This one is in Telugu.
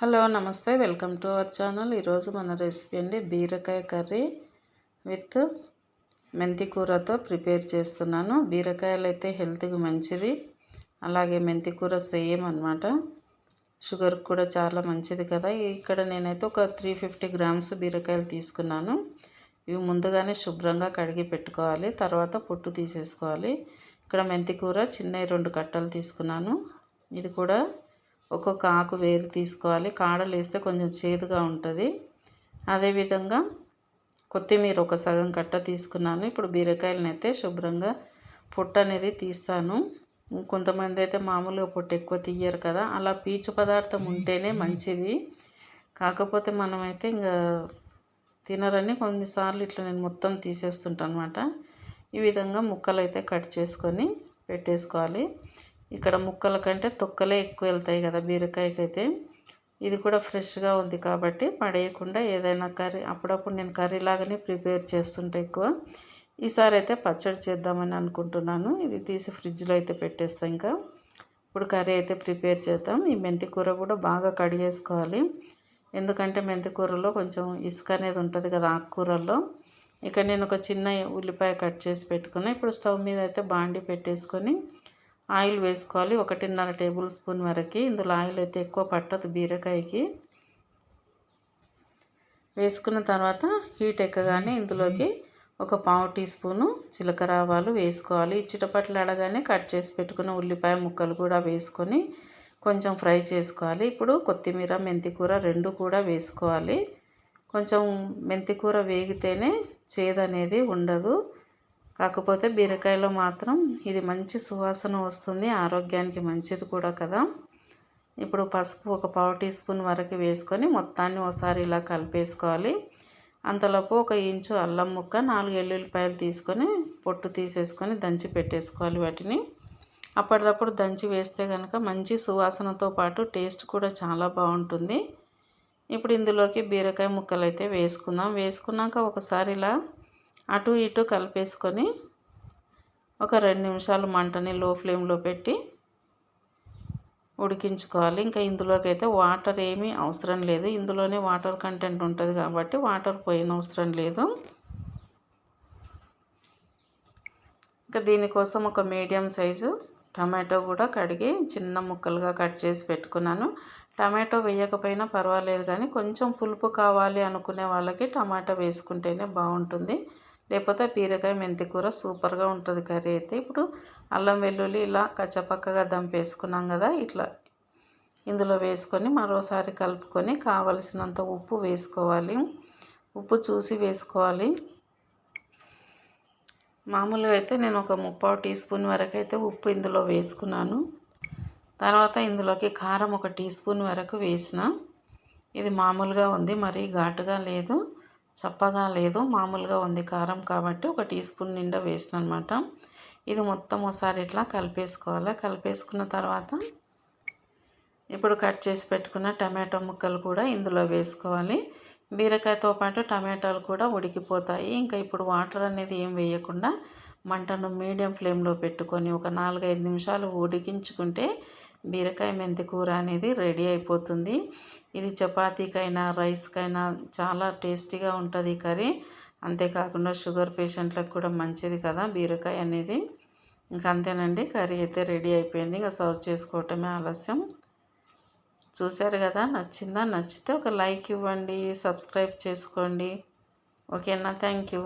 హలో నమస్తే. Welcome to our channel. ఈరోజు మన రెసిపీ అండి బీరకాయ కర్రీ విత్ మెంతి కూరతో ప్రిపేర్ చేస్తున్నాను. బీరకాయలు అయితే హెల్త్కి మంచిది. అలాగే మెంతి కూర సేమ్ అనమాట షుగర్ కూడా చాలా మంచిది కదా. ఇక్కడ నేనైతే ఒక త్రీ ఫిఫ్టీ గ్రామ్స్ బీరకాయలు తీసుకున్నాను. ఇవి ముందుగానే శుభ్రంగా కడిగి పెట్టుకోవాలి. తర్వాత పొట్టు తీసేసుకోవాలి. ఇక్కడ మెంతి కూర చిన్న రెండు కట్టలు తీసుకున్నాను. ఇది కూడా ఒక్కొక్క ఆకు వేరు తీసుకోవాలి. కాడలు వేస్తే కొంచెం చేదుగా ఉంటుంది. అదేవిధంగా కొత్తిమీర ఒక సగం కట్ట తీసుకున్నాను. ఇప్పుడు బీరకాయలను అయితే శుభ్రంగా పొట్టు అనేది తీస్తాను. కొంతమంది అయితే మామూలుగా పొట్టు ఎక్కువ తీయరు కదా. అలా పీచు పదార్థం ఉంటేనే మంచిది. కాకపోతే మనమైతే ఇంకా తినరని కొన్నిసార్లు ఇట్లా నేను మొత్తం తీసేస్తుంటాను అనమాట ఈ విధంగా ముక్కలు అయితే కట్ చేసుకొని పెట్టేసుకోవాలి. ఇక్కడ ముక్కల కంటే తొక్కలే ఎక్కువ వెళ్తాయి కదా బీరకాయకైతే. ఇది కూడా ఫ్రెష్గా ఉంది కాబట్టి పడేయకుండా ఏదైనా కర్రీ అప్పుడప్పుడు నేను కర్రీ లాగానే ప్రిపేర్ చేస్తుంటే ఎక్కువ. ఈసారి అయితే పచ్చడి చేద్దామని అనుకుంటున్నాను. ఇది తీసి ఫ్రిడ్జ్లో అయితే పెట్టేస్తాం ఇంకా. ఇప్పుడు కర్రీ అయితే ప్రిపేర్ చేద్దాం. ఈ మెంతి కూర కూడా బాగా కడిగేసుకోవాలి ఎందుకంటే మెంతి కూరలో కొంచెం ఇసుక అనేది ఉంటుంది కదా ఆకుకూరల్లో. ఇక నేను ఒక చిన్న ఉల్లిపాయ కట్ చేసి పెట్టుకున్నాను ఇప్పుడు స్టవ్ మీద అయితే బాండి పెట్టేసుకొని ఆయిల్ వేసుకోవాలి. ఒకటిన్నర టేబుల్ స్పూన్ వరకు. ఇందులో ఆయిల్ అయితే ఎక్కువ పట్టదు బీరకాయకి. వేసుకున్న తర్వాత హీట్ ఎక్కగానే ఇందులోకి ఒక పావు టీ స్పూను జీలకర్ర ఆవాలు వేసుకోవాలి. చిటపట్లు అడగానే కట్ చేసి పెట్టుకున్న ఉల్లిపాయ ముక్కలు కూడా వేసుకొని కొంచెం ఫ్రై చేసుకోవాలి. ఇప్పుడు కొత్తిమీర మెంతికూర రెండు కూడా వేసుకోవాలి. కొంచెం మెంతికూర వేగితేనే చేదనేది ఉండదు. కాకపోతే బీరకాయలో మాత్రం ఇది మంచి సువాసన వస్తుంది ఆరోగ్యానికి మంచిది కూడా కదా. ఇప్పుడు పసుపు ఒక పావు టీ స్పూన్ వరకు వేసుకొని మొత్తాన్ని ఒకసారి ఇలా కలిపేసుకోవాలి. అంతలోపు ఒక ఇంచు అల్లం ముక్క నాలుగు ఎల్లుల్లిపాయలు తీసుకొని పొట్టు తీసేసుకొని దంచి పెట్టేసుకోవాలి వాటిని. అప్పటిదప్పుడు దంచి వేస్తే కనుక మంచి సువాసనతో పాటు టేస్ట్ కూడా చాలా బాగుంటుంది. ఇప్పుడు ఇందులోకి బీరకాయ ముక్కలు అయితే వేసుకుందాం. వేసుకున్నాక ఒకసారి ఇలా అటు ఇటు కలిపేసుకొని ఒక రెండు నిమిషాలు మంటని లో ఫ్లేమ్లో పెట్టి ఉడికించుకోవాలి. ఇంకా ఇందులోకి అయితే వాటర్ ఏమీ అవసరం లేదు. ఇందులోనే వాటర్ కంటెంట్ ఉంటుంది కాబట్టి వాటర్ పోయిన అవసరం లేదు. ఇంకా దీనికోసం ఒక మీడియం సైజు టమాటో కూడా కడిగి చిన్న ముక్కలుగా కట్ చేసి పెట్టుకున్నాను. టమాటో వేయకపోయినా పర్వాలేదు కానీ కొంచెం పులుపు కావాలి అనుకునే వాళ్ళకి టమాటా వేసుకుంటేనే బాగుంటుంది. లేకపోతే బీరకాయ మెంతి కూర సూపర్గా ఉంటుంది కర్రీ అయితే. ఇప్పుడు అల్లం వెల్లుల్లి ఇలా కచ్చపక్కగా దంపేసుకున్నాం కదా ఇట్లా ఇందులో వేసుకొని మరోసారి కలుపుకొని కావలసినంత ఉప్పు వేసుకోవాలి. ఉప్పు చూసి వేసుకోవాలి. మామూలుగా అయితే నేను ఒక ముప్పావు టీ స్పూన్ వరకు అయితే ఉప్పు ఇందులో వేసుకున్నాను. తర్వాత ఇందులోకి కారం ఒక టీ స్పూన్ వరకు వేసిన. ఇది మామూలుగా ఉంది మరీ ఘాటుగా లేదు. చప్పగా లేదు మామూలుగా ఉంది కారం కాబట్టి ఒక టీ స్పూన్ నిండా వేసిన అనమాట ఇది మొత్తం ఒకసారి ఇట్లా కలిపేసుకోవాలి. కలిపేసుకున్న తర్వాత ఇప్పుడు కట్ చేసి పెట్టుకున్న టమాటో ముక్కలు కూడా ఇందులో వేసుకోవాలి. బీరకాయతో పాటు టమాటాలు కూడా ఉడికిపోతాయి. ఇంకా ఇప్పుడు వాటర్ అనేది ఏం వేయకుండా మంటను మీడియం ఫ్లేమ్లో పెట్టుకొని ఒక నాలుగైదు నిమిషాలు ఉడికించుకుంటే బీరకాయ మెంతి కూర అనేది రెడీ అయిపోతుంది. ఇది చపాతీకైనా రైస్కైనా చాలా టేస్టీగా ఉంటుంది కర్రీ. అంతేకాకుండా షుగర్ పేషెంట్లకు కూడా మంచిది కదా బీరకాయ అనేది. ఇంకా అంతేనండి కర్రీ అయితే రెడీ అయిపోయింది. ఇంకా సర్వ్ చేసుకోవటమే ఆలస్యం. చూశారు కదా నచ్చిందా? నచ్చితే ఒక లైక్ ఇవ్వండి సబ్స్క్రైబ్ చేసుకోండి. ఓకేనా? Thank you.